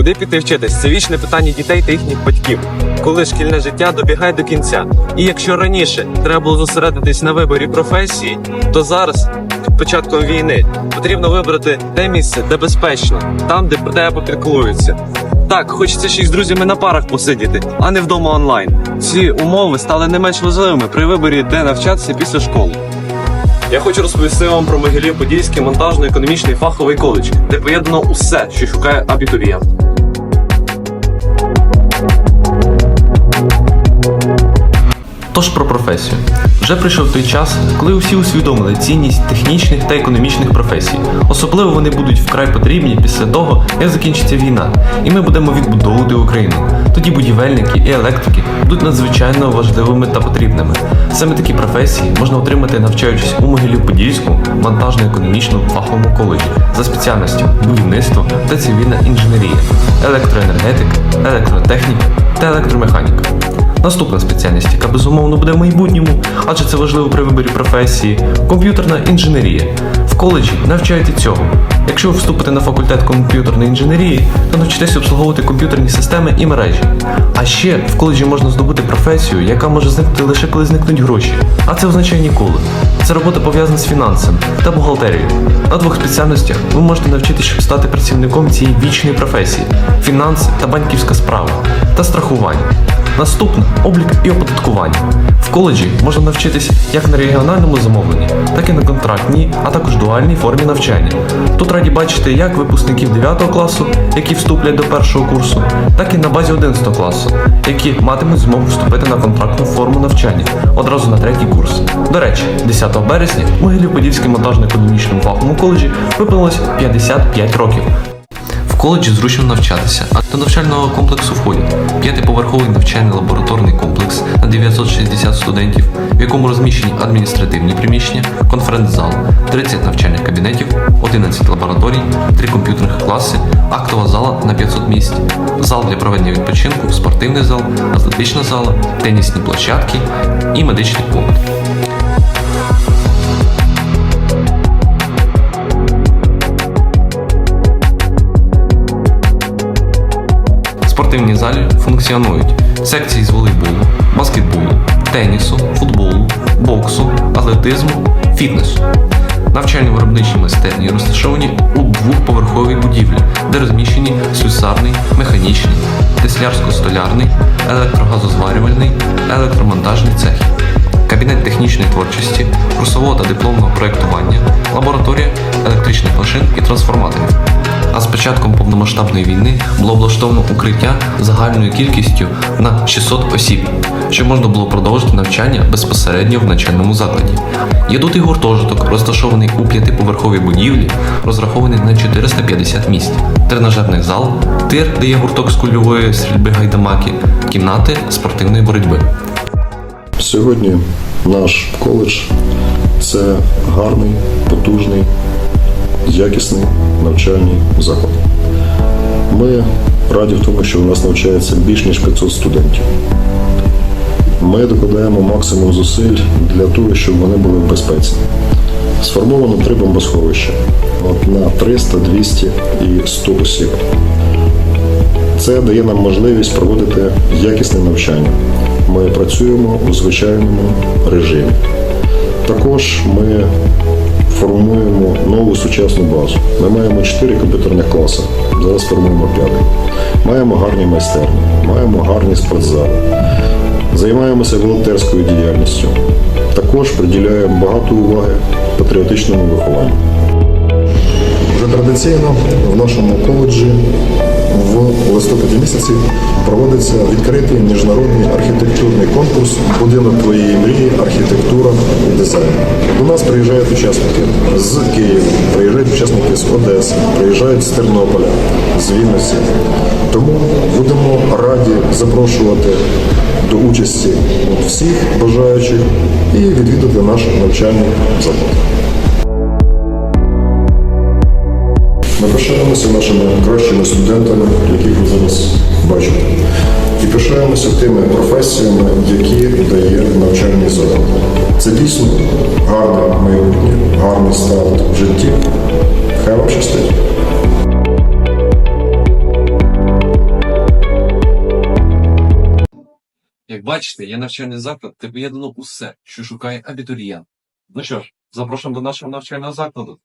Куди піти вчитись? Це вічне питання дітей та їхніх батьків, коли шкільне життя добігає до кінця. І якщо раніше треба було зосередитись на виборі професії, то зараз, початком війни, потрібно вибрати те місце, де безпечно, там, де про тебе попіклуються. Так, хочеться ще й з друзями на парах посидіти, а не вдома онлайн. Ці умови стали не менш важливими при виборі, де навчатися після школи. Я хочу розповісти вам про Могилів Подільський монтажно-економічний фаховий коледж, де поєднано усе, що шукає абітурієнт. Тож про професію. Вже прийшов той час, коли усі усвідомили цінність технічних та економічних професій. Особливо вони будуть вкрай потрібні після того, як закінчиться війна, і ми будемо відбудовувати Україну. Тоді будівельники і електрики будуть надзвичайно важливими та потрібними. Саме такі професії можна отримати, навчаючись у Могилів-Подільському монтажно-економічному фаховому коледжі за спеціальністю будівництво та цивільна інженерія, електроенергетика, електротехніка та електромеханіка. Наступна спеціальність, яка безумовно буде в майбутньому, адже це важливо при виборі професії комп'ютерна інженерія. В коледжі навчають цього. Якщо ви вступите на факультет комп'ютерної інженерії, то навчитесь обслуговувати комп'ютерні системи і мережі. А ще в коледжі можна здобути професію, яка може зникнути лише коли зникнуть гроші. А це означає ніколи. Це робота пов'язана з фінансами та бухгалтерією. На двох спеціальностях ви можете навчитись, щоб стати працівником цієї вічної професії: фінанси та банківська справа та страхування. Наступне облік і оподаткування. В коледжі можна навчитись як на регіональному замовленні, так і на контрактній, а також дуальній формі навчання. Тут раді бачити як випускників 9 класу, які вступлять до першого курсу, так і на базі 11 класу, які матимуть змогу вступити на контрактну форму навчання одразу на третій курс. До речі, 10 березня у Могилів-Подільському монтажно-економічному фаховому коледжі виповнилось 55 років. Коледжі зручно навчатися, а до навчального комплексу входять п'ятиповерховий навчальний лабораторний комплекс на 960 студентів, в якому розміщені адміністративні приміщення, конференц-зал, 30 навчальних кабінетів, 11 лабораторій, 3 комп'ютерних класи, актова зала на 500 місць, зал для проведення відпочинку, спортивний зал, атлетична зала, тенісні площадки і медичний пункт. Спортивній залі функціонують секції з волейболу, баскетболу, тенісу, футболу, боксу, атлетизму, фітнесу. Навчальні виробничі майстерні розташовані у двохповерховій будівлі, де розміщені слюсарний, механічний, теслярсько-столярний, електрогазозварювальний, електромонтажний цехи, кабінет технічної творчості, курсового та дипломного проєктування, лабораторія електричних машин і трансформаторів. А з початком повномасштабної війни було облаштовано укриття загальною кількістю на 600 осіб, щоб можна було продовжити навчання безпосередньо в навчальному закладі. Є тут і гуртожиток, розташований у п'ятиповерховій будівлі, розрахований на 450 місць, тренажерний зал, тир, де є гурток з кульової стрільби гайдамаки, кімнати спортивної боротьби. Сьогодні наш коледж це гарний, потужний, якісний навчальний заклад. Ми раді в тому, що у нас навчається більш ніж 500 студентів. Ми докладаємо максимум зусиль для того, щоб вони були в безпеці. Сформовано три бомбосховища от на 300, 200 і 100 осіб. Це дає нам можливість проводити якісне навчання. Ми працюємо у звичайному режимі. Також ми формуємо нову сучасну базу. Ми маємо 4 комп'ютерних класи, зараз формуємо 5. Маємо гарні майстерні, маємо гарні спортзали. Займаємося волонтерською діяльністю. Також приділяємо багато уваги патріотичному вихованню. Вже традиційно в нашому коледжі в листопаді місяці проводиться відкритий міжнародний архітектурний конкурс Будинок твоєї мрії, архітектура і дизайн. До нас приїжджають учасники з Києва, приїжджають учасники з Одеси, приїжджають з Тернополя, з Вінниці. Тому будемо раді запрошувати до участі всіх бажаючих і відвідати наш навчальний заклад. Ми пишаємося нашими кращими студентами, яких ви зараз бачите, і пишаємося тими професіями, які дає навчальний заклад. Це дійсно гарне майбутнє, гарний старт в житті. Хай вам щастить. Як бачите, є навчальний заклад, де поєднано усе, що шукає абітурієнт. Ну що ж, запрошуємо до нашого навчального закладу.